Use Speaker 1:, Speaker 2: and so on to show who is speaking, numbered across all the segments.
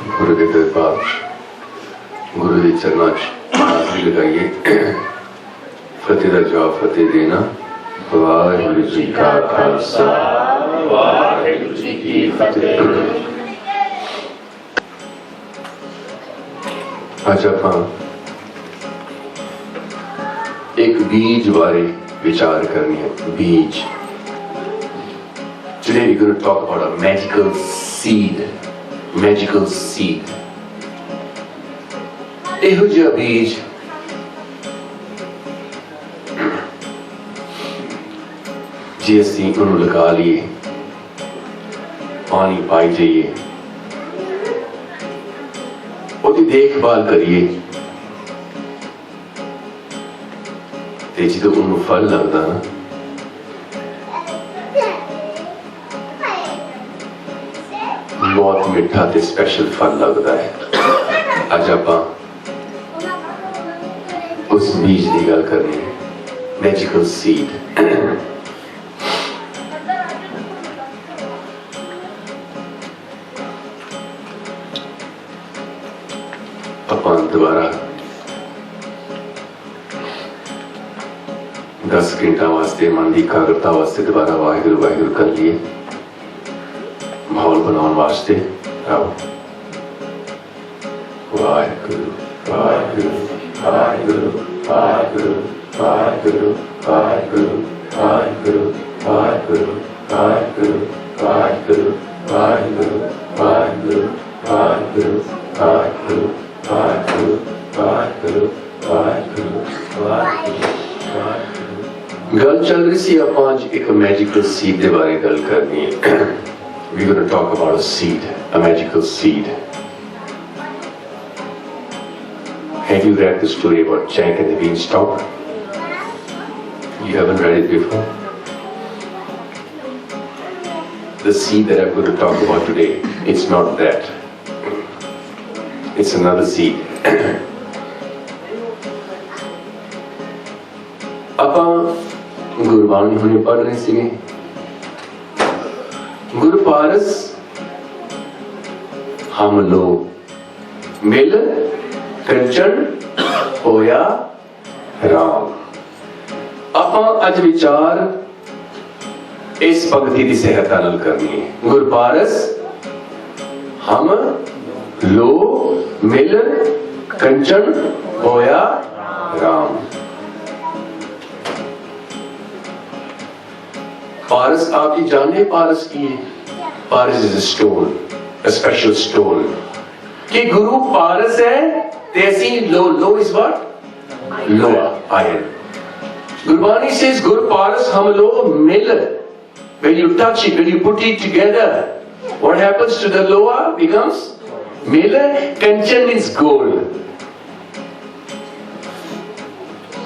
Speaker 1: गुरुदेव के पास गुरु जी चरणाच लगाइए फतेह का जवाब फतेह देना। वाहिगुरु जी का खालसा। वाहिगुरु जी की फतेह। ਅੱਜ ਆਪਾਂ ਇੱਕ ਬੀਜ ਬਾਰੇ ਵਿਚਾਰ ਕਰਨੀ ਹੈ ਬੀਜ today we going to talk about a magical magical seed. ਇਹੋ ਜਿਹਾ ਬੀਜ ਜੇ ਅਸੀਂ ਉਹਨੂੰ ਲਗਾ ਲਈਏ, ਪਾਣੀ ਪਾਈ ਜਾਈਏ, ਉਹਦੀ ਦੇਖਭਾਲ ਕਰੀਏ, ਤੇ ਜਦੋਂ ਉਹਨੂੰ ਫਲ ਲੱਗਦਾ ਨਾ ਬਹੁਤ ਮਿੱਠਾ ਤੇ ਸਪੈਸ਼ਲ ਫਲ ਲੱਗਦਾ ਹੈ ਅੱਜ ਆਪਾਂ ਉਸ ਬੀਜ ਦੀ ਗੱਲ ਕਰਨੀ ਹੈ ਮੈਜੀਕਲ ਸੀਡ ਆਪਾਂ ਦੁਬਾਰਾ 10 ਘੰਟਾ ਵਾਸਤੇ ਮਨ ਦੀ ਇਕਾਗਰਤਾ ਵਾਸਤੇ ਦੁਬਾਰਾ ਵਾਹਿਗੁਰੂ ਵਾਹਿਗੁਰੂ ਕਰ ਲਈਏ ਮਾਹੌਲ ਬਣਾਉਣ ਵਾਸਤੇ ਆਓ ਵਾਹਿਗੁਰੂ ਵਾਹਿਗੁਰੂ ਵਾਹਿਗੁਰੂ ਵਾਹਿਗੁਰੂ ਵਾਹਿਗੁਰੂ ਵਾਹਿਗੁਰੂ ਵਾਹਿਗੁਰੂ ਵਾਹਿਗੁਰੂ ਵਾਹਿਗੁਰੂ ਵਾਹਿਗੁਰੂ ਵਾਹਿਗੁਰੂ ਵਾਹਿਗੁਰੂ ਵਾਹਿਗੁਰੂ ਵਾਹਿਗੁਰੂ ਵਾਹਿਗੁਰੂ ਵਾਹਿਗੁਰੂ ਵਾਹਿਗੁਰੂ ਵਾਹਿਗੁਰੂ ਗੱਲ ਚੱਲ ਰਹੀ ਸੀ ਆਪਾਂ ਅੱਜ ਇੱਕ ਮੈਜੀਕਲ ਸੀਡ ਦੇ ਬਾਰੇ ਗੱਲ ਕਰਨੀ ਹੈ we're going to talk about a seed, a magical seed. Have you read the story about Jack and the Beanstalk? You haven't read it before? The seed that I'm going to talk about today, it's not that. It's another seed. ਆਪਾਂ ਗੁਰਬਾਣੀ ਹੁਣੇ ਪੜ੍ਹ ਰਹੇ ਸੀਗੇ ਗੁਰ ਪਾਰਸ, ਹਮ ਲੋ। ਮਿਲ, ਕੰਚਨ ਹੋਇਆ ਰਾਮ। ਆਪਾਂ ਅੱਜ ਵਿਚਾਰ ਇਸ ਭਗਤੀ ਦੀ ਸਹਾਇਤਾ ਨਾਲ ਕਰਨੀ ਹੈ ਗੁਰ ਪਾਰਸ, ਹਮ ਲੋ, ਮਿਲ, ਕੰਚਨ ਹੋਇਆ ਰਾਮ। पारस आप जी जाने पारस की है पारस is stone a special stone कि गुरु पारस है तैसी लो लो इज what लोहा iron गुरबानी says गुरु पारस हम लो मिल when you touch it when you put it together what happens to the loha becomes mill Kanchan means gold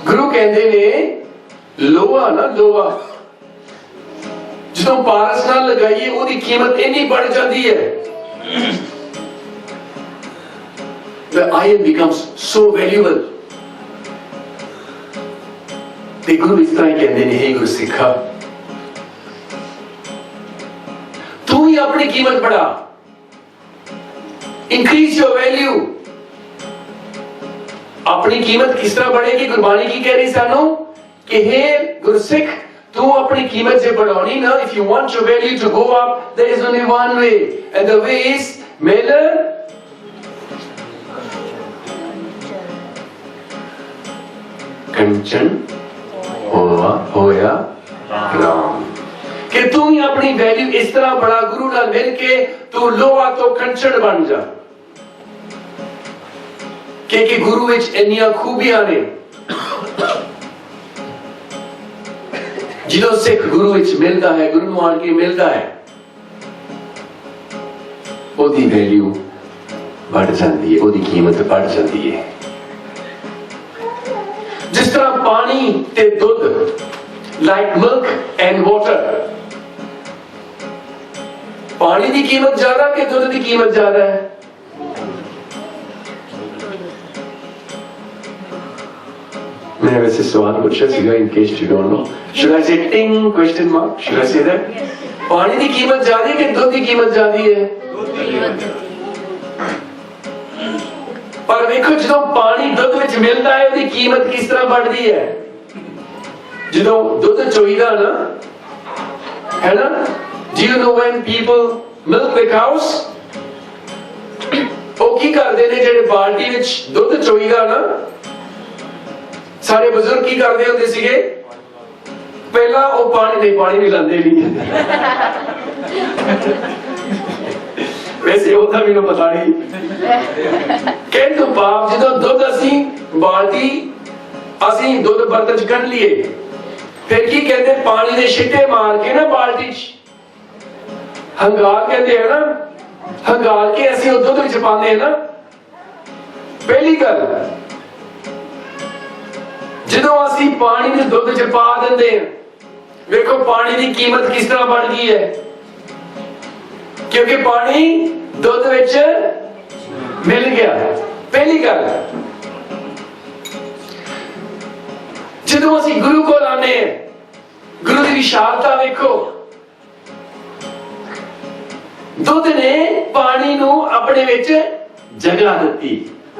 Speaker 1: ਗੁਰੂ ਕਹਿੰਦੇ ਨੇ ਲੋਹਾ ਨਾ ਲੋਹਾ ਜਿਸ ਨੂੰ ਪਾਰਸ ਨਾਲ ਲਗਾਈਏ, ਉਹਦੀ ਕੀਮਤ ਇੰਨੀ ਵੱਧ ਜਾਂਦੀ ਹੈ। The iron becomes so valuable. ਤੇ ਗੁਰੂ ਇਸ ਤਰ੍ਹਾਂ ਕਹਿੰਦੇ ਨੇ, ਹੇ ਗੁਰੂ ਸਿੱਖਾ ਤੂੰ ਹੀ ਆਪਣੀ ਕੀਮਤ ਬੜਾ ਇਨਕਰੀਸ ਯੋਰ ਵੈਲਿਊ ਆਪਣੀ ਕੀਮਤ ਕਿਸ ਤਰ੍ਹਾਂ ਬੜੇਗੀ? ਗੁਰਬਾਣੀ ਕੀ ਕਹਿ ਰਹੀ ਸਾਨੂੰ? ਕਿ ਹੇ ਗੁਰਸਿੱਖ ਤੂੰ ਆਪਣੀ ਕੀਮਤ ਜੇ बढ़ानी ना if you want your value to go up there is only one way and the way is mail कंचन ਹੋਆ ਹੋਇਆ ਰਾਮ ਕਿ ਤੂੰ ਹੀ ਆਪਣੀ ਵੈਲਿਊ ਇਸ ਤਰ੍ਹਾਂ ਬੜਾ ਗੁਰੂ ਨਾਲ ਮਿਲ ਕੇ ਤੂੰ ਲੋਹਾ ਤੋਂ ਕੰਚਨ ਬਣ ਜਾ ਕਿ ਕਿ ਗੁਰੂ ਵਿੱਚ ਇੰਨੀਆਂ ਖੂਬੀਆਂ ਨੇ ਜਦੋਂ ਸਿੱਖ ਗੁਰੂ ਵਿੱਚ ਮਿਲਦਾ ਹੈ ਗੁਰੂ ਨੂੰ ਆਣ ਕੇ ਮਿਲਦਾ ਹੈ ਉਹਦੀ ਵੈਲਿਊ ਵੱਧ ਜਾਂਦੀ ਹੈ ਉਹਦੀ ਕੀਮਤ ਵੱਧ ਜਾਂਦੀ ਹੈ ਜਿਸ ਤਰ੍ਹਾਂ ਪਾਣੀ ਤੇ ਦੁੱਧ ਲਾਈਕ ਮਿਲਕ ਐਂਡ ਵਾਟਰ ਪਾਣੀ ਦੀ ਕੀਮਤ ਜ਼ਿਆਦਾ ਕਿ ਦੁੱਧ ਦੀ ਕੀਮਤ ਜ਼ਿਆਦਾ ਹੈ मैं वैसे सवाल पूछा सीधा in case you don't know. Should I say ting question mark? Should I say that? पानी की कीमत ज्यादा है कि दूध की कीमत ज्यादा है ਪਰ ਵੇਖੋ ਜਦੋਂ ਪਾਣੀ ਦੁੱਧ ਵਿੱਚ ਮਿਲਦਾ ਹੈ ਉਹਦੀ ਕੀਮਤ ਕਿਸ ਤਰ੍ਹਾਂ ਵੱਧਦੀ ਹੈ ਜਦੋਂ ਦੁੱਧ ਚੋਈਦਾ ਨਾ ਹੈ ਨਾ do you know when people milk the cows ਉਹ ਕੀ ਕਰਦੇ ਨੇ ਜਿਹੜੇ ਬਾਲਟੀ ਵਿੱਚ ਦੁੱਧ ਚੋਈਦਾ ਨਾ ਸਾਡੇ ਬਜ਼ੁਰਗ ਕੀ ਕਰਦੇ ਹੁੰਦੇ ਸੀਗੇ? ਪਹਿਲਾਂ ਉਹ ਪਾਣੀ ਨਹੀਂ ਪਾਣੀ ਨਹੀਂ ਲਾਉਂਦੇ ਨਹੀਂ ਵੈਸੇ ਉਹਦਾ ਮੈਨੂੰ ਪਤਾ ਨਹੀਂ। ਕਹਿਣ ਤੋਂ ਜਦੋਂ ਦੁੱਧ ਅਸੀਂ ਬਾਲਟੀ, ਅਸੀਂ ਦੁੱਧ ਬਰਤਨ ਚ ਕੱਢ ਲਈਏ, ਫਿਰ ਕੀ ਕਹਿੰਦੇ? ਪਾਣੀ ਦੇ ਛਿੱਟੇ ਮਾਰ ਕੇ ਨਾ ਬਾਲਟੀ ਚ। ਹੰਗਾਰ ਕਹਿੰਦੇ ਆ ਨਾ, ਹੰਗਾਰ ਕੇ ਅਸੀਂ ਉਹ ਦੁੱਧ ਵਿੱਚ ਪਾਉਂਦੇ ਆ ਨਾ। ਪਹਿਲੀ ਗੱਲ ਜਦੋਂ ਅਸੀਂ ਪਾਣੀ ਦੇ ਦੁੱਧ ਚ ਪਾ ਦਿੰਦੇ ਹਾਂ, ਵੇਖੋ ਪਾਣੀ ਦੀ ਕੀਮਤ ਕਿਸ ਤਰ੍ਹਾਂ ਬਣ ਗਈ ਹੈ? ਕਿਉਂਕਿ ਪਾਣੀ ਦੁੱਧ ਵਿੱਚ ਮਿਲ ਗਿਆ। ਪਹਿਲੀ ਗੱਲ, ਜਦੋਂ ਅਸੀਂ ਗੁਰੂ ਕੋਲ ਆਨੇ ਆ ਗੁਰੂ ਦੀ ਵਿਸ਼ਾਲਤਾ ਵੇਖੋ। ਦੁੱਧ ਨੇ ਪਾਣੀ ਨੂੰ ਆਪਣੇ ਵਿੱਚ ਜਗ੍ਹਾ ਦਿੱਤੀ।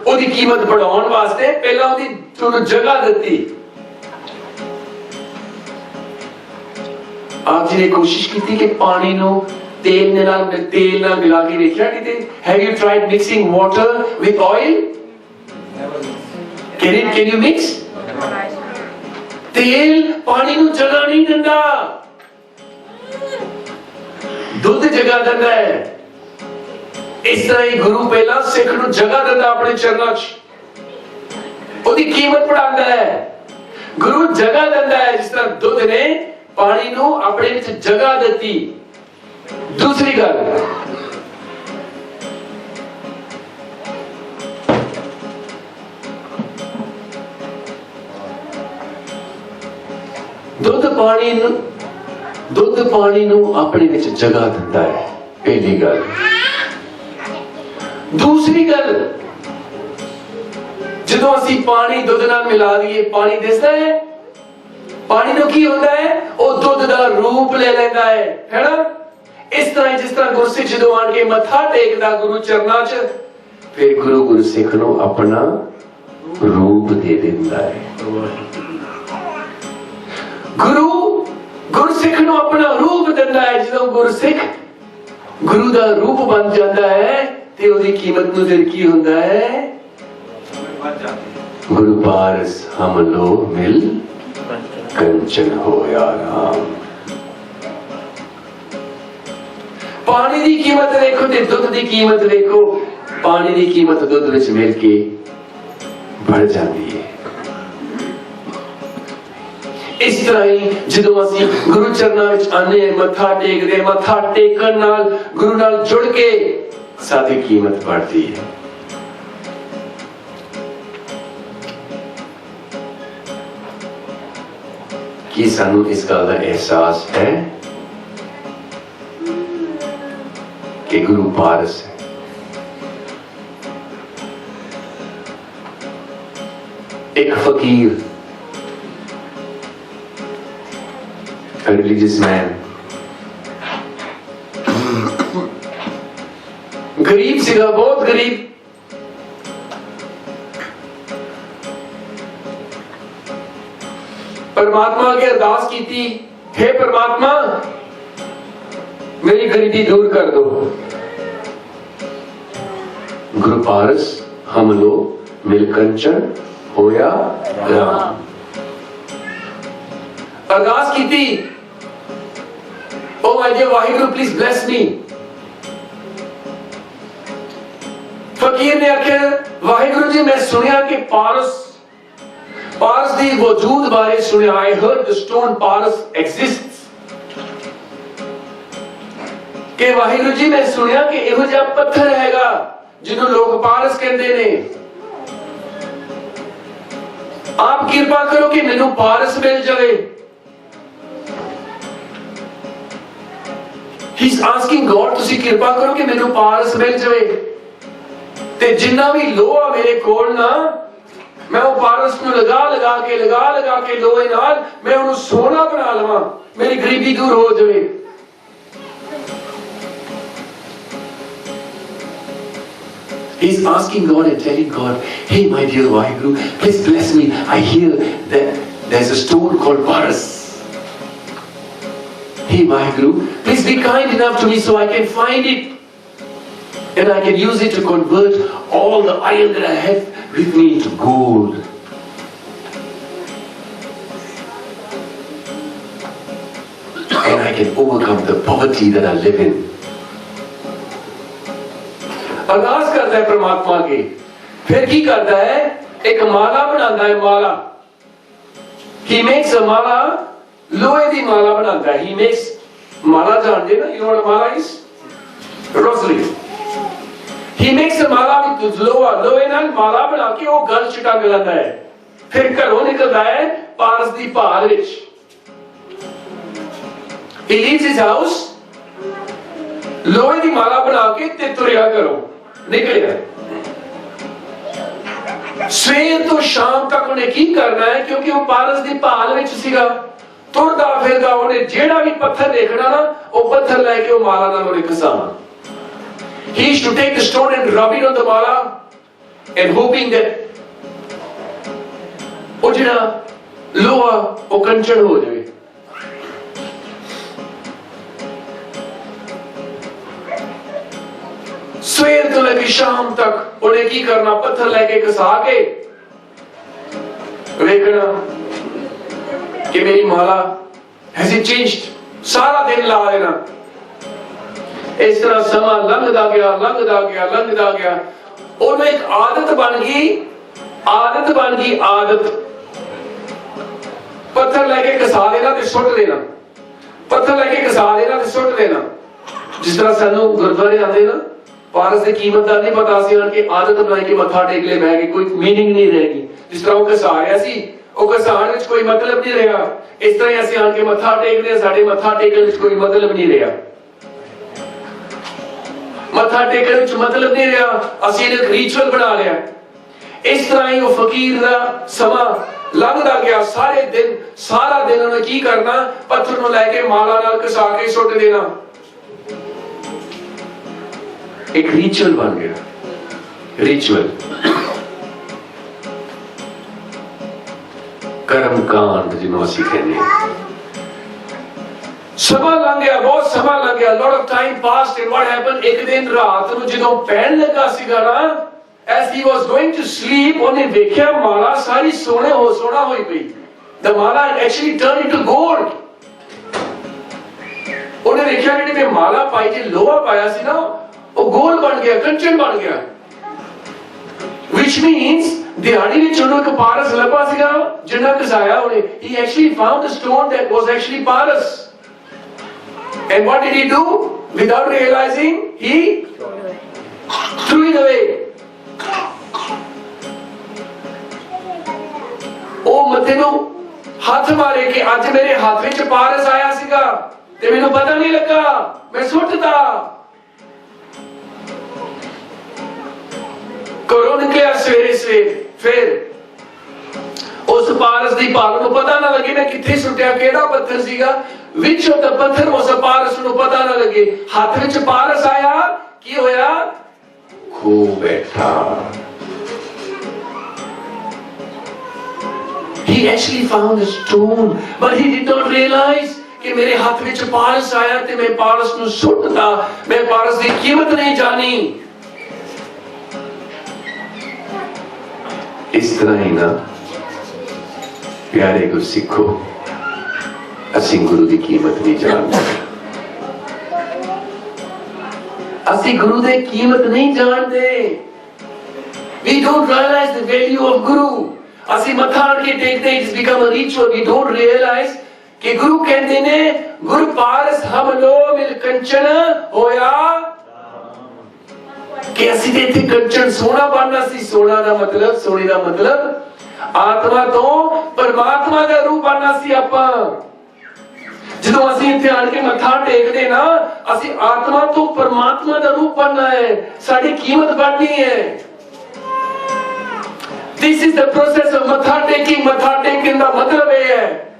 Speaker 1: ਉਹਦੀ ਕੀਮਤ ਵਧਾਉਣ ਵਾਸਤੇ ਪਹਿਲਾਂ ਉਹਦੀ ਤੁਹਾਨੂੰ ਜਗ੍ਹਾ ਦਿੱਤੀ। ਆਪ ਜੀ ਨੇ ਕੋਸ਼ਿਸ਼ ਕੀਤੀ ਕਿ ਪਾਣੀ ਨੂੰ ਤੇਲ ਨਾਲ ਤੇਲ ਨਾਲ ਮਿਲਾ ਕੇ ਵੇਖਿਆ ਕਿਤੇ? Have you tried mixing water with oil can it can you mix ਤੇਲ ਪਾਣੀ ਨੂੰ ਜਗ੍ਹਾ ਨਹੀਂ ਦਿੰਦਾ। ਦੁੱਧ ਜਗ੍ਹਾ ਦਿੰਦਾ ਹੈ। ਇਸ ਤਰ੍ਹਾਂ ਹੀ ਗੁਰੂ ਪਹਿਲਾਂ ਸਿੱਖ ਨੂੰ ਜਗ੍ਹਾ ਦਿੰਦਾ ਆਪਣੇ ਚਰਨਾਂ 'ਚ। ਉਹਦੀ ਕੀਮਤ ਪੜਾਉਂਦਾ ਹੈ। ਗੁਰੂ ਜਗ੍ਹਾ ਦਿੰਦਾ ਹੈ, ਜਿਸ ਤਰ੍ਹਾਂ ਦੁੱਧ ਨੇ ਪਾਣੀ ਨੂੰ ਆਪਣੇ ਵਿੱਚ ਜਗ੍ਹਾ ਦਿੱਤੀ। ਦੂਸਰੀ ਗੱਲ, ਦੁੱਧ ਪਾਣੀ ਨੂੰ, ਦੁੱਧ ਪਾਣੀ ਨੂੰ ਆਪਣੇ ਵਿੱਚ ਜਗ੍ਹਾ ਦਿੰਦਾ ਹੈ। ਪਹਿਲੀ ਗੱਲ ਦੂਸਰੀ ਗੱਲ, ਜਦੋਂ ਅਸੀਂ ਪਾਣੀ ਦੁੱਧ ਨਾਲ ਮਿਲਾ ਲਈਏ, ਪਾਣੀ ਦਿਸਦਾ ਹੈ? ਪਾਣੀ ਨੂੰ ਕੀ ਹੁੰਦਾ ਹੈ? ਉਹ ਦੁੱਧ ਦਾ ਰੂਪ ਲੈ ਲੈਂਦਾ ਹੈ ਹੈਨਾ ਇਸ ਤਰ੍ਹਾਂ ਜਿਸ ਤਰ੍ਹਾਂ ਗੁਰਸਿੱਖ ਜਦੋਂ ਆਣ ਕੇ ਮੱਥਾ ਟੇਕਦਾ ਗੁਰੂ ਚਰਨਾਂ 'ਚ, ਫਿਰ ਗੁਰੂ ਗੁਰਸਿੱਖ ਨੂੰ ਆਪਣਾ ਰੂਪ ਦੇ ਦਿੰਦਾ ਹੈ। ਗੁਰੂ ਗੁਰਸਿੱਖ ਨੂੰ ਆਪਣਾ ਰੂਪ ਦਿੰਦਾ ਹੈ, ਜਦੋਂ ਗੁਰਸਿੱਖ ਗੁਰੂ ਦਾ ਰੂਪ ਬਣ ਜਾਂਦਾ ਹੈ ਤੇ ਉਹਦੀ ਕੀਮਤ ਨੂੰ ਫਿਰ ਕੀ ਹੁੰਦਾ ਹੈ? ਗੁਰੂ ਪਾਰਸ ਹਮ ਲੋ ਮਿਲ ਕੰਚਨ ਹੋਇਆ ਰਾਮ। ਪਾਣੀ ਦੀ ਕੀਮਤ ਦੇਖੋ ਤੇ ਦੁੱਧ ਦੀ ਕੀਮਤ ਦੇਖੋ ਪਾਣੀ ਦੀ ਕੀਮਤ ਦੁੱਧ ਵਿੱਚ ਮਿਲ ਕੇ बढ़ ਜਾਂਦੀ ਹੈ। ਇਸ ਤਰ੍ਹਾਂ ਹੀ ਜਦੋਂ ਅਸੀਂ ਗੁਰੂ ਚਰਨਾਂ ਵਿੱਚ ਆਨੇ ਮੱਥਾ ਟੇਕਦੇ ਮੱਥਾ ਟੇਕਣ ਨਾਲ ਗੁਰੂ ਨਾਲ ਜੁੜ ਕੇ ਸਾਡੀ ਕੀਮਤ बढ़ਦੀ ਹੈ ਕੀ ਸਾਨੂੰ ਇਸ ਗੱਲ ਦਾ ਅਹਿਸਾਸ ਹੈ ਕਿ ਗੁਰੂ ਪਾਰਸ ਹੈ ਇੱਕ ਫਕੀਰ a religious man ਗਰੀਬ ਸੀਗਾ ਬਹੁਤ ਗਰੀਬ ਪਰਮਾਤਮਾ ਅੱਗੇ ਅਰਦਾਸ ਕੀਤੀ हे ਪਰਮਾਤਮਾ ਮੇਰੀ ਗਰੀਬੀ ਦੂਰ ਕਰ ਦੋ ਗੁਰੂ ਪਾਰਸ ਹਮ ਲੋ ਮਿਲਕੰਚਨ ਹੋਇਆ ਰਾਮ ਅਰਦਾਸ ਕੀਤੀ ਓ ਮਾਈ ਜੀ ਵਾਹਿਗੁਰੂ ਪਲੀਜ਼ ਬlesਸ ਮੀ ਫਕੀਰ ਨੇ ਆਖਿਆ, ਵਾਹਿਗੁਰੂ ਜੀ, ਮੈਂ ਸੁਣਿਆ ਕਿ ਪਾਰਸ ਪਾਰਸ ਦੀ ਵਜੂਦ ਬਾਰੇ ਸੁਣਿਆ। ਆਈ ਹਰਡ ਦ ਸਟੋਨ ਪਾਰਸ ਐਗਜ਼ਿਸਟਸ ਕਿ ਵਾਹਿਗੁਰੂ ਜੀ, ਮੈਂ ਸੁਣਿਆ ਕਿ ਇਹੋ ਜਿਹਾ ਪੱਥਰ ਹੈਗਾ, ਜਿਹਨੂੰ ਲੋਕ ਪਾਰਸ ਕਹਿੰਦੇ ਨੇ। ਆਪ ਕਿਰਪਾ ਕਰੋ ਕਿ ਮੈਨੂੰ ਪਾਰਸ ਮਿਲ ਜਾਵੇ। ਹੀ ਇਸ ਆਸਕਿੰਗ ਗੋਡ ਤੁਸੀਂ ਕਿਰਪਾ ਕਰੋ ਕਿ ਮੈਨੂੰ ਪਾਰਸ ਮਿਲ ਜਾਵੇ। ਤੇ ਜਿੰਨਾ ਵੀ ਲੋਹਾ ਮੇਰੇ ਕੋਲ ਨਾ ਮੈਂ ਉਹ ਪਾਰਸ ਨੂੰ ਲਗਾ ਲਗਾ ਕੇ ਲਗਾ ਲਗਾ ਕੇ ਲੋਹੇ ਨਾਲ ਮੈਂ ਉਹਨੂੰ ਸੋਨਾ ਬਣਾ ਲਵਾਂ ਮੇਰੀ ਗਰੀਬੀ ਦੂਰ ਹੋ ਜਾਵੇ He's asking God and telling God, Hey, my dear Vaheguru, please bless me. I hear that there's a stone called Paras. Hey, Vaheguru, please be kind enough to me so I can find it. And I can use it to convert all the iron that I have with me into gold. And I can overcome the poverty that I live in. ਅਰਦਾਸ ਕਰਦਾ ਹੈ ਪ੍ਰਮਾਤਮਾ ਅੱਗੇ ਫਿਰ ਕੀ ਕਰਦਾ ਹੈ ਇੱਕ ਮਾਲਾ ਬਣਾਉਂਦਾ ਹੈ ਮਾਲਾ ਹੀ ਮੇਕਸ ਅ ਮਾਲਾ ਲੋਹੇ ਦੀ ਮਾਲਾ ਬਣਾਉਂਦਾ ਹੈ ਹੀ ਮੇਕਸ ਮਾਲਾ ਜਾਣਦੇ ਨਾ you know mala is rosary he makes mala with loha ਲੋਹੇ ਨਾਲ ਮਾਲਾ ਬਣਾ ਕੇ ਉਹ ਗਲ ਚ ਟੰਗ ਲੈਂਦਾ ਹੈ ਫਿਰ ਘਰੋਂ ਨਿਕਲਦਾ ਹੈ ਪਾਰਸ ਦੀ ਭਾਲ ਵਿੱਚ he leaves his house ਲੋਹੇ ਦੀ ਮਾਲਾ ਬਣਾ ਕੇ ਤੇ ਤੁਰਿਆ ਕਰੋ ਨਿਕਲਿਆ ਸਵੇਰ ਤੋਂ ਸ਼ਾਮ ਤੱਕ ਉਹਨੇ ਕੀ ਕਰਨਾ ਹੈ ਕਿਉਂਕਿ ਉਹ ਪਾਰਸ ਦੀ ਭਾਲ ਵਿੱਚ ਸੀਗਾ ਤੁਰਦਾ ਫਿਰਦਾ ਉਹਨੇ ਜਿਹੜਾ ਵੀ ਪੱਥਰ ਦੇਖਣਾ ਨਾ ਉਹ ਪੱਥਰ ਲੈ ਕੇ ਉਹ ਮਾਲਾ ਨਾਲ ਉਹਨੇ ਖਸਾਣਾ he used to take the stone and rub it on the mala, and hoping that ਉਹ ਜਿਹੜਾ ਲੋਹਾ ਉਹ ਕੰਚਨ ਹੋ ਜਾਵੇ ਸਵੇਰ ਤੋਂ ਲੈ ਕੇ ਸ਼ਾਮ ਤੱਕ ਉਹਨੇ ਕੀ ਕਰਨਾ ਪੱਥਰ ਲੈ ਕੇ ਘਸਾ ਕੇ ਵੇਖਣਾ ਕਿ ਮੇਰੀ ਮਾਲਾ ਹੈਜ਼ ਇਟ ਚੇਂਜਡ ਸਾਰਾ ਦਿਨ ਲਾ ਦੇਣਾ ਇਸ ਤਰ੍ਹਾਂ ਸਮਾਂ ਲੰਘਦਾ ਗਿਆ ਲੰਘਦਾ ਗਿਆ ਲੰਘਦਾ ਗਿਆ। ਉਹਨੂੰ ਇੱਕ ਆਦਤ ਬਣ ਗਈ, ਆਦਤ ਬਣ ਗਈ ਆਦਤ। ਪੱਥਰ ਲੈ ਕੇ ਘਸਾ ਦੇਣਾ ਤੇ ਸੁੱਟ ਦੇਣਾ। ਪੱਥਰ ਲੈ ਕੇ ਘਸਾ ਦੇਣਾ ਤੇ ਸੁੱਟ ਦੇਣਾ। ਜਿਸ ਤਰ੍ਹਾਂ ਸਾਨੂੰ ਗੁਰਦੁਆਰੇ ਆਉਂਦੇ ਨਾ ਪਾਰਸ ਦੀ ਕੀਮਤ ਦਾ ਨਹੀਂ ਪਤਾ ਸੀ ਉਹਨਾਂ ਕਿ ਆਦਤ ਬਣਾਈ ਕਿ ਮੱਥਾ ਟੇਕ ਲੈ ਬਹਿ ਕੇ, ਕੋਈ ਮੀਨਿੰਗ ਨਹੀਂ ਰਹੇਗੀ ਜਿਸ ਤਰ੍ਹਾਂ ਉਹ ਘਸਾ ਰਿਹਾ ਸੀ, ਉਹ ਘਸਾਣ ਵਿੱਚ ਕੋਈ ਮਤਲਬ ਨਹੀਂ ਰਿਹਾ। ਇਸ ਤਰ੍ਹਾਂ ਹੀ ਅਸੀਂ ਆਣ ਕੇ ਮੱਥਾ ਟੇਕਦੇ ਹਾਂ, ਸਾਡੇ ਮੱਥਾ ਟੇਕਣ ਵਿੱਚ ਕੋਈ ਮਤਲਬ ਨਹੀਂ ਰਿਹਾ। ਮੱਥਾ ਟੇਕਣ ਵਿੱਚ ਮਤਲਬ ਨਹੀਂ ਰਿਹਾ, ਅਸੀਂ ਇਹਨੂੰ ਰਿਚੁਅਲ ਬਣਾ ਲਿਆ। ਇਸ ਤਰ੍ਹਾਂ ਹੀ ਉਹ ਫਕੀਰ ਦਾ ਸਮਾਂ ਲੰਘਦਾ ਗਿਆ। ਸਾਰੇ ਦਿਨ, ਸਾਰਾ ਦਿਨ ਉਹਨੇ ਕੀ ਕਰਨਾ? ਪੱਥਰ ਨੂੰ ਲੈ ਕੇ ਮਾਲਾ ਨਾਲ ਘਸਾ ਕੇ ਸੁੱਟ ਦੇਣਾ। ਇੱਕ ਰਿਚੁਅਲ ਬਣ ਗਿਆ। ਰਿਚੁਅਲ। ਕਰਮ ਕਾਂਡ ਜਿਹਨੂੰ ਅਸੀਂ ਕਹਿੰਦੇ ਹਾਂ। ਸਮਾਂ ਲੰਘ ਗਿਆ, ਬਹੁਤ ਸਮਾਂ ਲੰਘ ਗਿਆ। Lot of time passed and what happen ਇੱਕ ਦਿਨ ਰਾਤ ਨੂੰ ਜਦੋਂ ਪੈਣ ਲੱਗਾ ਸੀਗਾ ਨਾ as he was going to sleep ਉਹਨੇ ਵੇਖਿਆ ਮਾਲਾ ਸਾਰੀ ਸੋਨੇ ਹੋ ਸੋਨਾ ਹੋਈ ਪਈ। ਦ ਮਾਲਾ ਐਕਚੁਅਲੀ ਟਰਨ ਇਨਟੂ 골ਡ ਉਹਨੇ ਵੇਖਿਆ ਜਿਹੜੀ ਮੈਂ ਮਾਲਾ ਪਾਈ ਜੇ ਲੋਹਾ ਪਾਇਆ ਸੀ ਨਾ, ਉਹ ਗੋਲ ਬਣ ਗਿਆ, ਕੰਚਨ ਬਣ ਗਿਆ। Which means, ਦਿਹਾੜੀ ਵਿੱਚ ਉਹਨੂੰ ਇੱਕ ਪਾਰਸ ਲੱਭਾ ਸੀਗਾ, ਜਿੰਨਾ ਕਸਾਇਆ ਉਹਨੇ। He actually found a stone that was actually paras and what did he do? Without realizing, he threw it away. ਉਹ ਮੱਥੇ ਨੂੰ ਹੱਥ ਮਾਰੇ ਕਿ ਅੱਜ ਮੇਰੇ ਹੱਥ ਵਿੱਚ ਪਾਰਸ ਆਇਆ ਸੀਗਾ ਤੇ ਮੈਨੂੰ ਪਤਾ ਨਹੀਂ ਲੱਗਾ। ਮੈਂ ਸੁੱਟਦਾ ਘਰੋਂ ਨਿਕਲਿਆ ਸਵੇਰੇ ਸਵੇਰ। ਫਿਰ ਉਸ ਪਾਰਸ ਦੀ ਭਾਲ ਨੂੰ ਪਤਾ ਨਾ ਲੱਗੇ ਮੈਂ ਕਿੱਥੇ ਸੁੱਟਿਆ, ਕਿਹੜਾ ਪੱਥਰ ਸੀਗਾ। ਵਿੱਚ ਉਹ ਪੱਥਰ ਉਸ ਪਾਰਸ ਨੂੰ ਪਤਾ ਨਾ ਲੱਗੇ ਹੱਥ ਵਿੱਚ ਪਾਰਸ ਆਇਆ ਕੀ ਹੋਇਆ ਖੋ ਬੈਠਾ He actually found a stone, but he did not realize ਕਿ ਮੇਰੇ ਹੱਥ ਵਿੱਚ ਪਾਰਸ ਆਇਆ ਤੇ ਮੈਂ ਪਾਰਸ ਨੂੰ ਸੁੱਟਦਾ ਮੈਂ ਪਾਰਸ ਦੀ ਕੀਮਤ ਨਹੀਂ ਜਾਣੀ ਇਸ ਤਰ੍ਹਾਂ ਹੀ ਨਾ ਪਿਆਰੇ ਗੁਰ ਸਿੱਖੋ ਅਸੀਂ ਗੁਰੂ ਦੀ ਕੀਮਤ ਨਹੀਂ ਜਾਣਦੇ। ਅਸੀਂ ਗੁਰੂ ਦੀ ਕੀਮਤ ਨਹੀਂ ਜਾਣਦੇ। We don't realize the value of guru ਅਸੀਂ ਮੱਥਾ ਆਣ ਕੇ ਟੇਕਦੇ it's become a ritual we don't realize ਕਿ ਗੁਰੂ ਕਹਿੰਦੇ ਨੇ, ਗੁਰ ਪਾਰਸ ਹਮ ਲੋ ਮਿਲ ਕੰਚਨ ਹੋਇਆ। ਕਿ ਅਸੀਂ ਤੇ ਇੱਥੇ ਕੰਚਨ ਸੋਨਾ ਬਣਨਾ ਸੀ। ਸੋਨਾ ਦਾ ਮਤਲਬ, ਸੋਨੇ ਦਾ ਮਤਲਬ ਆਤਮਾ ਤੋਂ ਪਰਮਾਤਮਾ ਦਾ ਰੂਪ ਬਣਨਾ ਸੀ ਆਪਾਂ। ਜਦੋਂ ਅਸੀਂ ਇੱਥੇ ਆਣ ਕੇ ਮੱਥਾ ਟੇਕਦੇ ਨਾ, ਅਸੀਂ ਆਤਮਾ ਤੋਂ ਪਰਮਾਤਮਾ ਦਾ ਰੂਪ ਬਣਨਾ ਹੈ। ਸਾਡੀ ਕੀਮਤ ਬਣਨੀ ਹੈ। This is the process of matha taking ਮੱਥਾ ਟੇਕਣ ਦਾ ਮਤਲਬ ਇਹ ਹੈ।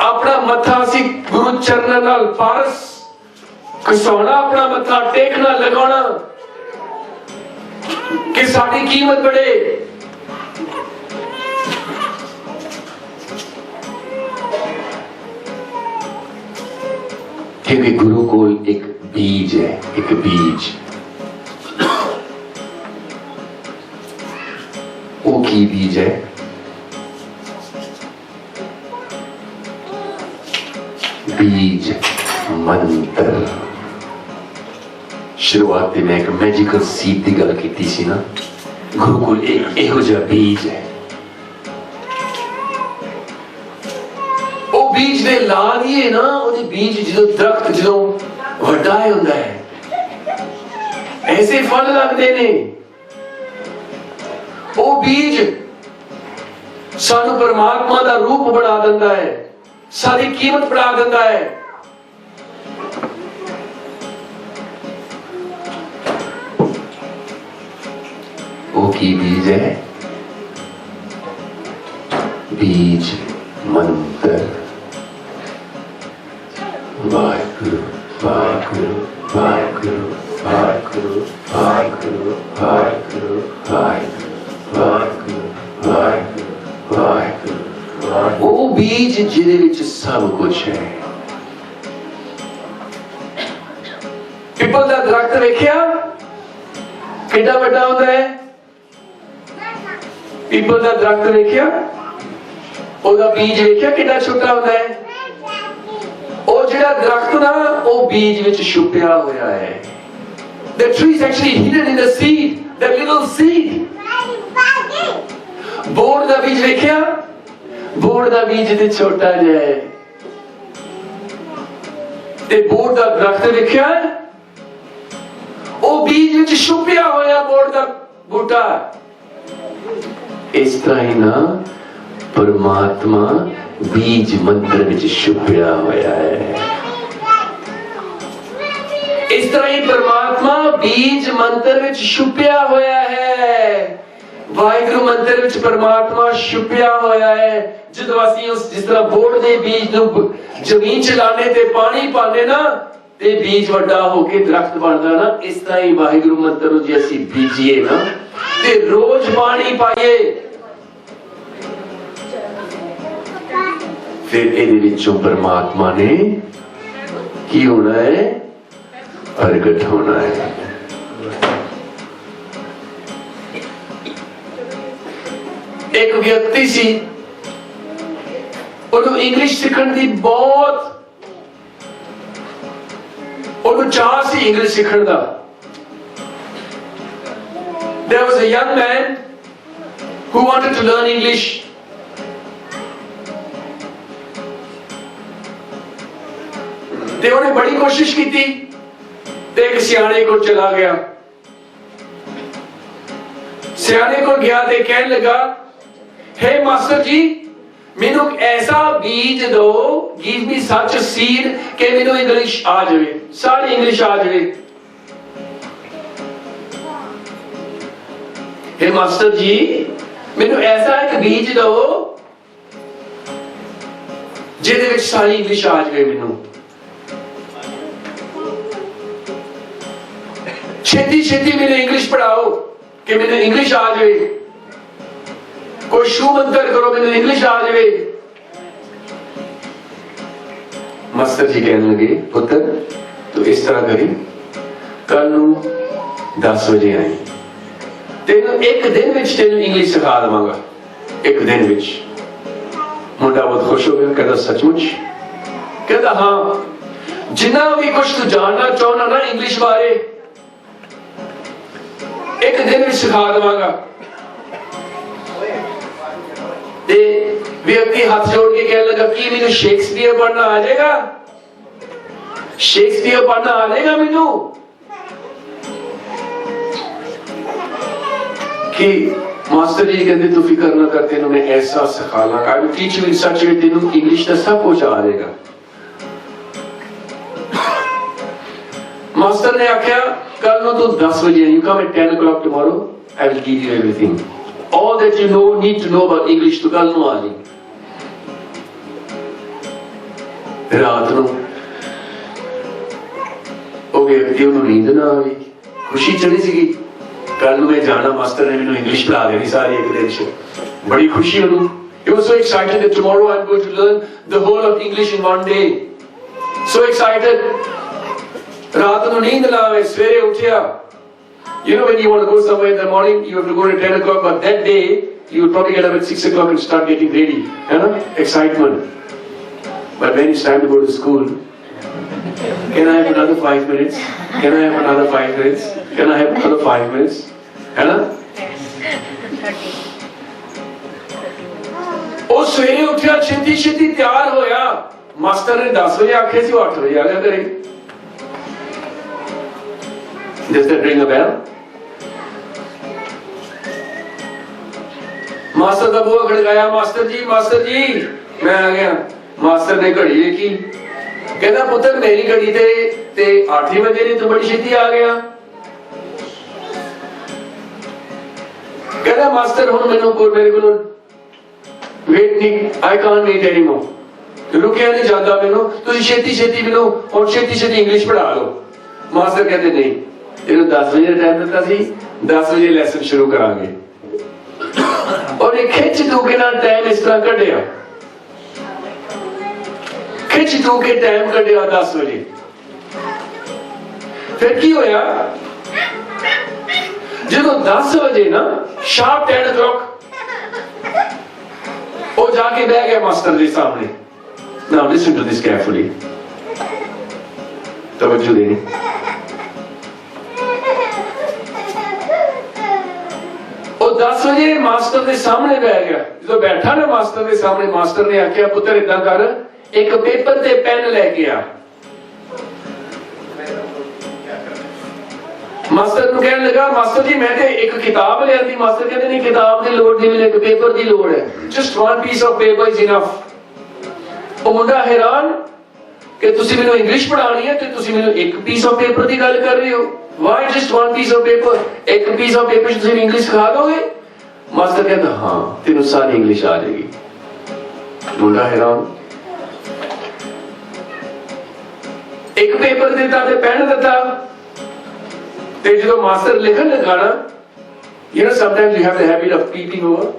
Speaker 1: ਆਪਣਾ ਮੱਥਾ ਅਸੀਂ ਗੁਰੂ ਚਰਨਾਂ ਨਾਲ ਪਾਰਸ, ਘਸਾਉਣਾ, ਆਪਣਾ ਮੱਥਾ ਟੇਕਣਾ, ਲਗਾਉਣਾ। ਕਿ ਸਾਡੀ ਕੀਮਤ ਬੜੇ। क्योंकि गुरुकुल एक बीज है, एक बीज। ओ की बीज है। बीज मंत्र। शुरुआत में एक मैजिकल सीट की गल की ना। गुरुकुल एक ਇਹੋ ਜਿਹਾ ਬੀਜ ਲਾ ਦੀਏ ਨਾ, ਉਹਦੇ ਬੀਜ ਜਦੋਂ ਦਰਖਤ ਜਦੋਂ ਵੱਡਾ ਹੁੰਦਾ ਹੈ। ਐਸੇ ਫਲ ਲੱਗਦੇ ਨੇ। ਉਹ ਬੀਜ ਸਾਨੂੰ ਪਰਮਾਤਮਾ ਦਾ ਰੂਪ ਬਣਾ ਦਿੰਦਾ ਹੈ ਸਾਡੀ ਕੀਮਤ ਬਣਾ ਦਿੰਦਾ ਹੈ। ਉਹ ਕੀ ਬੀਜ ਹੈ? ਬੀਜ ਮੰਤਰ। ਵਾਹਿਗੁਰੂ ਵਾਹਿਗੁਰੂ ਵਾਹਿਗੁਰੂ ਵਾਹਿਗੁਰੂ ਵਾਹਿਗੁਰੂ ਵਾਹਿਗੁਰੂ ਵਾਹਿਗੁਰੂ ਵਾਹਿਗੁਰੂ ਵਾਹਿਗੁਰੂ ਉਹ ਬੀਜ ਜਿਹਦੇ ਵਿੱਚ ਸਭ ਕੁਝ ਹੈ। ਪਿੱਪਲ ਦਾ ਦਰਖਤ ਵੇਖਿਆ? ਕਿੰਨਾ ਵੱਡਾ ਹੁੰਦਾ ਹੈ? ਪਿੱਪਲ ਦਾ ਦਰਖਤ ਵੇਖਿਆ? ਉਹਦਾ ਬੀਜ ਵੇਖਿਆ ਕਿੰਨਾ ਛੋਟਾ ਹੁੰਦਾ ਹੈ? ਉਹ ਜਿਹੜਾ ਦਰਖਤ ਨਾ, ਉਹ ਬੀਜ ਵਿੱਚ ਛੁਪਿਆ ਹੋਇਆ ਹੈ। The tree is actually hidden in the seed, the little seed. ਬੋੜ ਦਾ ਬੀਜ ਵੇਖਿਆ? ਬੋੜ ਦਾ ਬੀਜ ਤੇ ਛੋਟਾ ਜਿਹਾ ਹੈ। ਤੇ ਬੋੜ ਦਾ ਦਰਖਤ ਵੇਖਿਆ? ਉਹ ਬੀਜ ਵਿੱਚ ਛੁਪਿਆ ਹੋਇਆ ਬੋੜ ਦਾ ਬੂਟਾ। ਇਸ ਤਰ੍ਹਾਂ ਹੀ ਨਾ, ਪਰਮਾਤਮਾ ਬੀਜ ਮੰਤਰ ਵਿੱਚ ਛੁਪਿਆ ਹੋਇਆ ਹੈ। ਇਸ ਤਰ੍ਹਾਂ ਹੀ ਪਰਮਾਤਮਾ ਬੀਜ ਮੰਤਰ ਵਿੱਚ ਛੁਪਿਆ ਹੋਇਆ ਹੈ। ਵਾਹਿਗੁਰੂ ਮੰਤਰ ਵਿੱਚ ਪਰਮਾਤਮਾ ਛੁਪਿਆ ਹੋਇਆ ਹੈ। ਜਦੋਂ ਅਸੀਂ ਉਸ ਜਿਸ ਤਰ੍ਹਾਂ ਬੋੜ ਦੇ ਬੀਜ ਨੂੰ ਜ਼ਮੀਨ ਚ ਲਾਣੇ ਤੇ ਪਾਣੀ ਪਾਉਂਦੇ ਨਾ, ਤੇ ਬੀਜ ਵੱਡਾ ਹੋ ਕੇ ਦਰਖਤ ਬਣਦਾ ਨਾ, ਇਸ ਤਰ੍ਹਾਂ ਹੀ ਵਾਹਿਗੁਰੂ ਮੰਤਰ ਨੂੰ ਜੇ ਅਸੀਂ ਬੀਜੀਏ ਨਾ, ਤੇ ਰੋਜ਼ ਪਾਣੀ ਪਾਈਏ ਫਿਰ ਇਹਦੇ ਵਿੱਚੋਂ ਪਰਮਾਤਮਾ ਨੇ ਕੀ ਹੋਣਾ ਹੈ ਪ੍ਰਗਟ ਹੋਣਾ ਹੈ ਇੱਕ ਵਿਅਕਤੀ ਸੀ ਉਹਨੂੰ ਇੰਗਲਿਸ਼ ਸਿੱਖਣ ਦੀ ਬਹੁਤ ਉਹਨੂੰ ਚਾਹ ਸੀ ਇੰਗਲਿਸ਼ ਸਿੱਖਣ ਦਾ there was a young man who wanted to learn english ਤੇ ਉਹਨੇ ਬੜੀ ਕੋਸ਼ਿਸ਼ ਕੀਤੀ ਤੇ ਇੱਕ ਸਿਆਣੇ ਕੋਲ ਚਲਾ ਗਿਆ। ਸਿਆਣੇ ਕੋਲ ਗਿਆ ਤੇ ਕਹਿਣ ਲੱਗਾ, ਹੈ ਮਾਸਟਰ ਜੀ, ਮੈਨੂੰ ਐਸਾ ਬੀਜ ਦਿਓ ਗਿਵ ਮੀ ਸੱਚ ਸੀਡ ਕਿ ਮੈਨੂੰ ਇੰਗਲਿਸ਼ ਆ ਜਾਵੇ, ਸਾਰੀ ਇੰਗਲਿਸ਼ ਆ ਜਾਵੇ। ਹੈ ਮਾਸਟਰ ਜੀ, ਮੈਨੂੰ ਐਸਾ ਇੱਕ ਬੀਜ ਦਿਓ ਜਿਹਦੇ ਵਿੱਚ ਸਾਰੀ ਇੰਗਲਿਸ਼ ਆ ਜਾਵੇ ਮੈਨੂੰ। ਛੇਤੀ ਛੇਤੀ ਮੈਨੂੰ ਇੰਗਲਿਸ਼ ਪੜਾਓ ਕਿ ਮੈਨੂੰ ਇੰਗਲਿਸ਼ ਆ ਜਾਵੇ। ਕੋਈ ਸ਼ੂ ਮੰਤਰ ਕਰੋ, ਮੈਨੂੰ ਇੰਗਲਿਸ਼ ਆ ਜਾਵੇ। ਮਾਸਟਰ ਜੀ ਕਹਿਣ ਲੱਗੇ ਪੁੱਤਰ ਤੂੰ ਇਸ ਤਰ੍ਹਾਂ ਕਰੀ। ਕੱਲ ਨੂੰ 10 ਵਜੇ ਆਈ। ਤੈਨੂੰ ਇੱਕ ਦਿਨ ਵਿੱਚ ਤੈਨੂੰ ਇੰਗਲਿਸ਼ ਸਿਖਾ ਦਵਾਂਗਾ। ਇੱਕ ਦਿਨ ਵਿੱਚ। ਮੁੰਡਾ ਬਹੁਤ ਖੁਸ਼ ਹੋ ਗਿਆ, ਕਹਿੰਦਾ, ਸੱਚਮੁੱਚ? ਕਹਿੰਦਾ, ਹਾਂ। ਜਿੰਨਾ ਵੀ ਕੁਝ ਤੂੰ ਜਾਣਨਾ ਚਾਹੁੰਦਾ ਨਾ ਇੰਗਲਿਸ਼ ਬਾਰੇ ਇੱਕ ਦਿਨ ਵਿੱਚ ਸਿਖਾ ਦਵਾਂਗਾ। ਤੇ ਵਿਅਕਤੀ ਹੱਥ ਜੋੜ ਕੇ ਕਹਿਣ ਲੱਗਾ, ਕੀ ਮੈਨੂੰ ਸ਼ੇਕਸਪੀਅਰ ਪੜ੍ਹਨਾ ਆ ਜਾਏਗਾ? ਸ਼ੇਕਸਪੀਅਰ ਪੜ੍ਹਨਾ ਆ ਜਾਏਗਾ ਮੈਨੂੰ? ਕਿ ਮਾਸਟਰ ਜੀ ਕਹਿੰਦੇ, ਤੂੰ ਫਿਕਰ ਨਾ ਕਰ, ਤੈਨੂੰ ਮੈਂ ਐਸਾ ਸਿਖਾ ਲਾਂਗਾ। ਆਈ ਟੀਚ ਯੂ ਇਨ ਸੱਚ ਵੇ ਤੈਨੂੰ ਇੰਗਲਿਸ਼ ਦਾ ਸਭ ਕੁਝ ਆ ਜਾਏਗਾ। ਮਾਸਟਰ ਨੇ ਆਖਿਆ tell not those you come at 10 o'clock tomorrow, I will give you everything. All that you know, need to know about English to Kalno Ali. Okay, but you don't need to know. Khushi chali si ki. Kalno mein jana master hai, English pula gani saari ek so excited that tomorrow I'm going to learn the whole of English in one day. So excited. ਰਾਤ ਨੂੰ ਨੀਂਦ ਨਾ ਆਵੇ ਸਵੇਰੇ ਉੱਠਿਆ You know when you want to go somewhere in the morning, you have to go at 10 o'clock, but that day you would probably get up at 6 o'clock and start getting ready. You know? Excitement. But when it's time to go to school, can I have another five minutes? Can I have another five minutes? Can I have another five minutes? है ना? ਉਹ ਸਵੇਰੇ ਉੱਠਿਆ ਛੇਤੀ ਛੇਤੀ ਤਿਆਰ ਹੋਇਆ master ਨੇ 10 ਵਜੇ ਆਖਿਆ ਸੀ ਉਹ 8 ਵਜੇ ਆ ਗਿਆ ਘਰੇ Does that ring a bell? Master ਦਾ ਬੂਹਾ ਖੜਕਾਇਆ ਮਾਸਟਰ ਜੀ ਮਾਸਟਰ ਜੀ। ਮੈਂ ਆ ਗਿਆ। ਮਾਸਟਰ ਨੇ ਘੜੀ ਵੇਖੀ। ਕਹਿੰਦਾ, ਪੁੱਤਰ, ਮੇਰੀ ਘੜੀ ਤੇ ਤੇ 8 ਵਜੇ ਨੇ, ਤੂੰ ਬੜੀ ਛੇਤੀ ਆ ਗਿਆ। ਕਹਿੰਦਾ ਮਾਸਟਰ ਹੁਣ ਮੈਨੂੰ ਕੋਲ ਮੇਰੇ ਕੋਲ ਵੇਟ ਨਹੀਂ ਆਈ ਕਾਂਟ ਵੇਟ ਐਨੀਮੋਰ ਰੁਕਿਆ ਨਹੀਂ ਜਾਂਦਾ ਮੈਨੂੰ। ਤੁਸੀਂ ਛੇਤੀ ਛੇਤੀ ਮੈਨੂੰ, ਹੁਣ ਛੇਤੀ ਛੇਤੀ ਇੰਗਲਿਸ਼ ਪੜ੍ਹਾ ਲਓ। ਮਾਸਟਰ ਕਹਿੰਦੇ, ਨਹੀਂ। ਇਹਨੂੰ 10 ਵਜੇ ਦਾ ਟਾਈਮ ਦਿੱਤਾ ਸੀ 10 ਵਜੇ ਲੈਸਨ ਸ਼ੁਰੂ ਕਰਾਂਗੇ। ਔਰ ਇਹ ਖਿੱਚ ਤੂ ਕੇ ਨਾਲ ਟਾਈਮ ਇਸ ਤਰ੍ਹਾਂ ਕੱਢਿਆ। ਖਿੱਚ ਤੂ ਕੇ ਟਾਈਮ ਕੱਢਿਆ 10 ਵਜੇ। ਫਿਰ ਕੀ ਹੋਇਆ? ਜਦੋਂ 10 ਵਜੇ ਨਾ ਸ਼ਾਰਪ 10 o'clock, ਉਹ ਜਾ ਕੇ ਬਹਿ ਗਿਆ ਮਾਸਟਰ ਦੇ ਸਾਹਮਣੇ। ਨਾउ ਲਿਸਨ ਟੂ ਦਿਸ ਕੇਅਰਫੁਲੀ ਤਵੱਜੋ ਦੇਣੀ। ਉਹ 10 ਵਜੇ ਮਾਸਟਰ ਦੇ ਸਾਹਮਣੇ ਬਹਿ ਗਿਆ। ਜਦੋਂ ਬੈਠਾ ਨਾ ਮਾਸਟਰ ਦੇ ਸਾਹਮਣੇ, ਮਾਸਟਰ ਨੇ ਆਖਿਆ, ਪੁੱਤਰ ਇਦਾਂ ਕਰ, ਇੱਕ ਪੇਪਰ ਤੇ ਪੈਨ ਲੈ ਕੇ ਆ। ਮਾਸਟਰ ਨੂੰ ਕਹਿਣ ਲੱਗਾ, ਮਾਸਟਰ ਜੀ, ਮੈਂ ਤੇ ਇੱਕ ਕਿਤਾਬ ਲਿਆਂਦੀ। ਮਾਸਟਰ ਕਹਿੰਦੇ, ਨਹੀਂ, ਕਿਤਾਬ ਦੀ ਲੋੜ ਨਹੀਂ, ਮੈਨੂੰ ਇੱਕ ਪੇਪਰ ਦੀ ਲੋੜ ਹੈ। Just one piece of paper is enough ਉਹ ਮੁੰਡਾ ਹੈਰਾਨ ਕਿ ਤੁਸੀਂ ਮੈਨੂੰ ਇੰਗਲਿਸ਼ ਪੜ੍ਹਾਉਣੀ ਹੈ ਤੇ ਤੁਸੀਂ ਮੈਨੂੰ ਇੱਕ ਪੀਸ ਆਫ ਪੇਪਰ ਦੀ ਗੱਲ ਕਰ ਰਹੇ ਹੋ। Why just one piece of paper ਇੱਕ ਪੀਸ ਆਫ ਪੇਪਰ ਤੁਸੀਂ ਇੰਗਲਿਸ਼ ਸਿਖਾ ਦੋਗੇ? ਮਾਸਟਰ ਕਹਿੰਦਾ, ਹਾਂ, ਤੈਨੂੰ ਸਾਰੀ ਇੰਗਲਿਸ਼ ਆ ਜਾਏਗੀ। ਮੁੰਡਾ ਹੈਰਾਨ। ਇੱਕ ਪੇਪਰ ਦਿੱਤਾ ਤੇ ਪੈਨ ਦਿੱਤਾ। ਤੇ ਜਦੋਂ ਮਾਸਟਰ ਲਿਖਣ ਲੱਗਾ you know sometimes you have the habit of peeping over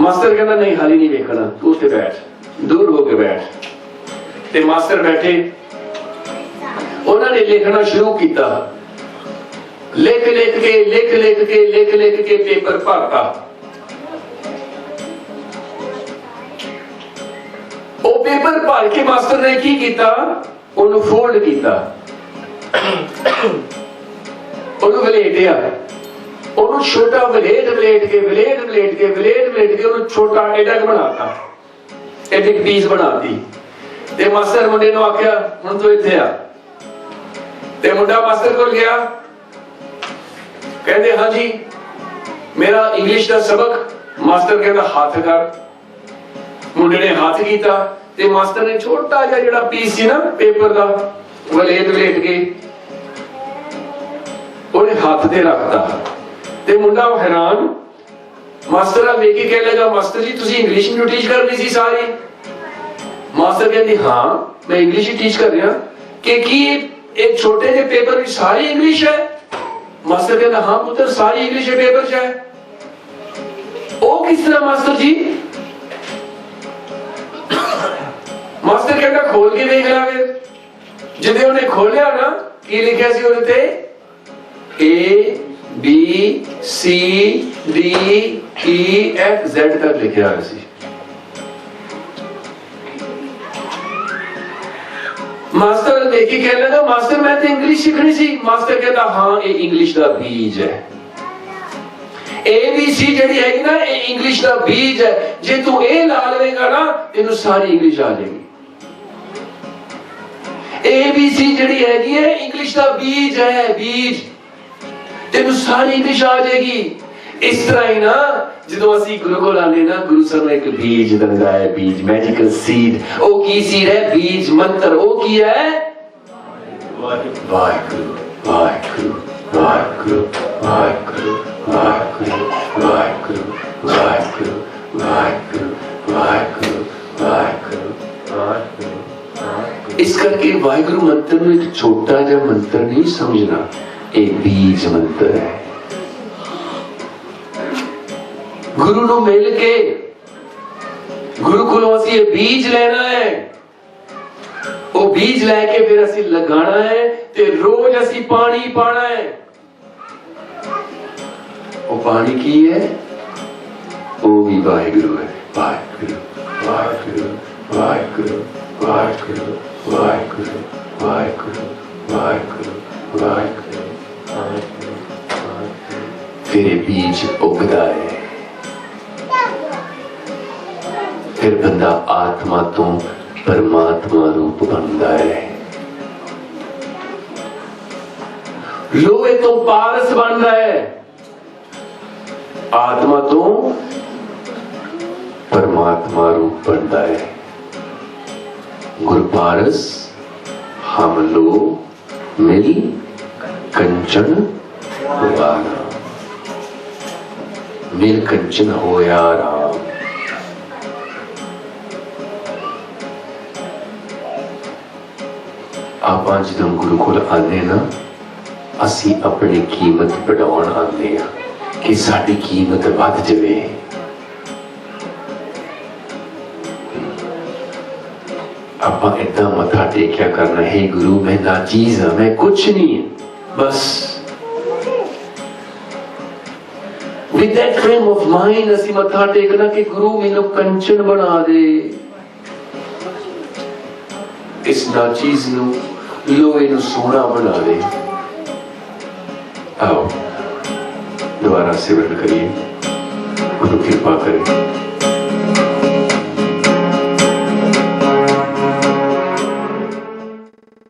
Speaker 1: master ਕਹਿੰਦਾ, ਨਹੀਂ, ਹਾਲੀ ਨਹੀਂ ਵੇਖਣਾ, ਤੂੰ ਉੱਥੇ ਬੈਠ। ਦੂਰ ਹੋ ਕੇ ਬੈਠ। ਤੇ ਮਾਸਟਰ ਬੈਠੇ। ਉਹਨਾਂ ਨੇ ਲਿਖਣਾ ਸ਼ੁਰੂ ਕੀਤਾ। ਲਿਖ ਲਿਖ ਕੇ ਲਿਖ ਲਿਖ ਕੇ ਲਿਖ ਲਿਖ ਕੇ ਪੇਪਰ ਭਰਤਾ। ਉਹ ਪੇਪਰ ਭਰ ਕੇ ਮਾਸਟਰ ਨੇ ਕੀ ਕੀਤਾ? ਉਹਨੂੰ ਫੋਲਡ ਕੀਤਾ। ਉਹਨੂੰ ਵਲੇਟਿਆ। ਉਹਨੂੰ ਛੋਟਾ ਵਲੇਟ ਵਲੇਟ ਕੇ, ਵਲੇਟ ਵਲੇਟ ਕੇ, ਵਲੇਟ ਵਲੇਟ ਕੇ ਉਹਨੂੰ ਛੋਟਾ ਐਡਾ ਕੁ ਬਣਾਤਾ। ਐਡੀ ਪੀਸ ਬਣਾਤੀ। ਤੇ ਮਾਸਟਰ ਮੁੰਡੇ ਨੂੰ ਆਖਿਆ, ਹੁਣ ਤੂੰ ਇੱਥੇ ਆ। ਤੇ ਮੁੰਡਾ ਮਾਸਟਰ ਕੋਲ ਗਿਆ। ਕਹਿੰਦੇ ਹਾਂਜੀ ਮੇਰਾ ਇੰਗਲਿਸ਼ ਦਾ ਸਬਕ ਮਾਸਟਰ ਕਹਿੰਦਾ, ਹੱਥ ਕਰ। ਮੁੰਡੇ ਨੇ ਹੱਥ ਕੀਤਾ ਤੇ ਮਾਸਟਰ ਨੇ ਛੋਟਾ ਜਿਹਾ ਜਿਹੜਾ ਪੀਸ ਸੀ ਨਾ ਪੇਪਰ ਦਾ ਵਲੇਟ ਲੇਟ ਕੇ ਉਹਨੇ ਹੱਥ ਤੇ ਰੱਖਦਾ ਤੇ ਮੁੰਡਾ ਹੈਰਾਨ, ਮਾਸਟਰ ਆ ਵੇਖ ਕੇ ਕਹਿਣ ਲੱਗਾ, ਮਾਸਟਰ ਜੀ, ਤੁਸੀਂ ਇੰਗਲਿਸ਼ ਨੂੰ ਟੀਚ ਕਰਨੀ ਸੀ ਸਾਰੀ? ਮਾਸਟਰ ਕਹਿੰਦੀ, ਹਾਂ, ਮੈਂ ਇੰਗਲਿਸ਼ ਹੀ ਟੀਚ ਕਰ ਰਿਹਾ। ਕਿ ਕੀ ਇਹ- ਛੋਟੇ ਜਿਹੇ ਪੇਪਰ ਵਿੱਚ ਸਾਰੀ ਇੰਗਲਿਸ਼ ਹੈ? ਮਾਸਟਰ ਕਹਿੰਦਾ, ਹਾਂ ਪੁੱਤਰ, ਸਾਰੀ ਇੰਗਲਿਸ਼ ਇਹ ਪੇਪਰ 'ਚ ਹੈ। ਉਹ ਕਿਸ ਤਰ੍ਹਾਂ ਮਾਸਟਰ ਜੀ? ਮਾਸਟਰ ਕਹਿੰਦਾ, ਖੋਲ ਕੇ ਦੇਖ ਲਾਵੇ ਜਦੋਂ ਉਹਨੇ ਖੋਲਿਆ ਨਾ, ਕੀ ਲਿਖਿਆ ਸੀ ਉਹਦੇ ਤੇ? A, B, C, D E F, Z ਤੱਕ ਲਿਖਿਆ ਹੋਇਆ ਸੀ। ਮਾਸਟਰ ਦੇਖ ਕੇ ਕਹਿਣ ਮਾਸਟਰ, ਮੈਂ ਤੇ ਇੰਗਲਿਸ਼ ਸਿੱਖਣੀ ਸੀ। ਮਾਸਟਰ ਕਹਿੰਦਾ, ਹਾਂ, ਇਹ ਇੰਗਲਿਸ਼ ਦਾ ਬੀਜ ਹੈ। ABC ਜਿਹੜੀ ਹੈਗੀ ਨਾ, ਇਹ ਇੰਗਲਿਸ਼ ਦਾ ਬੀਜ ਹੈ। ਜੇ ਤੂੰ ਇਹ ਲਾ ਲਵੇਂਗਾ ਨਾ, ਤੈਨੂੰ ਸਾਰੀ ਇੰਗਲਿਸ਼ ਆ ਜਾਏਗੀ। ABC ਜਿਹੜੀ ਹੈਗੀ ਹੈ ਇੰਗਲਿਸ਼ ਦਾ ਬੀਜ ਹੈ, ਬੀਜ। ਤੈਨੂੰ ਸਾਰੀ ਇੰਗਲਿਸ਼ ਆ ਜਾਏਗੀ। ਇਸ ਤਰ੍ਹਾਂ ਹੀ ਨਾ ਜਦੋਂ ਅਸੀਂ ਗੁਰੂ ਕੋਲ ਆਨੇ ਨਾ ਗੁਰੂ ਸਾਹਿਬ ਨੇ ਇੱਕ ਬੀਜ ਦਿੰਦਾ ਹੈ ਬੀਜ ਮੈਜੀਕਲ ਸੀਡ ਉਹ ਕੀ ਸੀਡ ਹੈ ਬੀਜ ਮੰਤਰ ਉਹ ਕੀ ਹੈ ਵਾਹਿਗੁਰੂ ਵਾਹਿਗੁਰੂ ਵਾਹਿਗੁਰੂ ਵਾਹਿਗੁਰੂ ਵਾਹਿਗੁਰੂ ਵਾਹਿਗੁਰੂ ਵਾਹਿਗੁਰੂ ਵਾਹਿਗੁਰੂ ਵਾਹਿਗੁਰੂ ਵਾਹਿਗੁਰੂ ਵਾਹਿਗੁਰੂ ਵਾਹਿਗੁਰੂ ਇਸ ਕਰਕੇ ਵਾਹਿਗੁਰੂ ਮੰਤਰ ਨੂੰ ਇੱਕ ਛੋਟਾ ਜਿਹਾ ਮੰਤਰ ਨਹੀਂ ਸਮਝਣਾ ਇਹ ਬੀਜ ਮੰਤਰ ਹੈ ਗੁਰੂ ਨੂੰ ਮਿਲ ਕੇ ਗੁਰੂ ਕੋਲੋਂ ਅਸੀਂ ਇਹ ਬੀਜ ਲੈਣਾ ਹੈ। ਉਹ ਬੀਜ ਲੈ ਕੇ ਫਿਰ ਅਸੀਂ ਲਗਾਉਣਾ ਹੈ ਤੇ ਰੋਜ਼ ਅਸੀਂ ਪਾਣੀ ਪਾਣਾ ਹੈ। ਉਹ ਪਾਣੀ ਕੀ ਹੈ? ਉਹ ਵੀ ਵਾਹਿਗੁਰੂ ਹੈ। ਵਾਹਿਗੁਰੂ ਵਾਹਿਗੁਰੂ ਵਾਹਿਗੁਰੂ ਵਾਹਿਗੁਰੂ ਵਾਹਿਗੁਰੂ ਵਾਹਿਗੁਰੂ ਵਾਹਿਗੁਰੂ ਵਾਹਿਗੁਰੂ ਵਾਹਿਗੁਰੂ। ਫਿਰ ਇਹ ਬੀਜ ਉਗਦਾ ਹੈ। ਫਿਰ ਬੰਦਾ ਆਤਮਾ ਤੋਂ ਪਰਮਾਤਮਾ ਰੂਪ ਬਣਦਾ ਹੈ। ਲੋਹੇ ਤੋਂ ਪਾਰਸ ਬਣਦਾ ਹੈ। ਆਤਮਾ ਤੋਂ ਪਰਮਾਤਮਾ ਰੂਪ ਬਣਦਾ ਹੈ। ਗੁਰਪਾਰਸ ਹਮ ਲੋ ਮਿਲ, ਕੰਚਨ ਵਾਰਾ ਮਿਲ ਕੰਚਨ ਹੋਇਆ ਰਾਮ। ਆਪਾਂ ਜਦੋਂ ਗੁਰੂ ਕੋਲ ਆਉਂਦੇ ਨਾ, ਅਸੀਂ ਆਪਣੀ ਕੀਮਤ ਵਧਾਉਣ ਆਉਂਦੇ ਆ ਕਿ ਸਾਡੀ ਕੀਮਤ ਵੱਧ ਜਾਵੇ। ਆਪਾਂ ਇਦਾਂ ਮੱਥਾ ਟੇਕਿਆ ਕਰਨਾ, ਹੈ ਗੁਰੂ, ਮੈਂ ਨਾ ਚੀਜ਼ ਹਾਂ, ਮੈਂ ਕੁਛ ਨਹੀਂ ਬਸ। With that frame of mind ਅਸੀਂ ਮੱਥਾ ਟੇਕਣਾ ਕਿ ਗੁਰੂ ਮੈਨੂੰ ਕੰਚਨ ਬਣਾ ਦੇ। ਇਸ ਨਾ ਚੀਜ਼ ਨੂੰ ਲੋਹੇ ਨੂੰ ਸੋਨਾ ਬਣਾ ਆਓ ਦੁਬਾਰਾ ਸਿਮਰਨ ਕਰੀਏ ਗੁਰੂ ਕਿਰਪਾ ਕਰੇ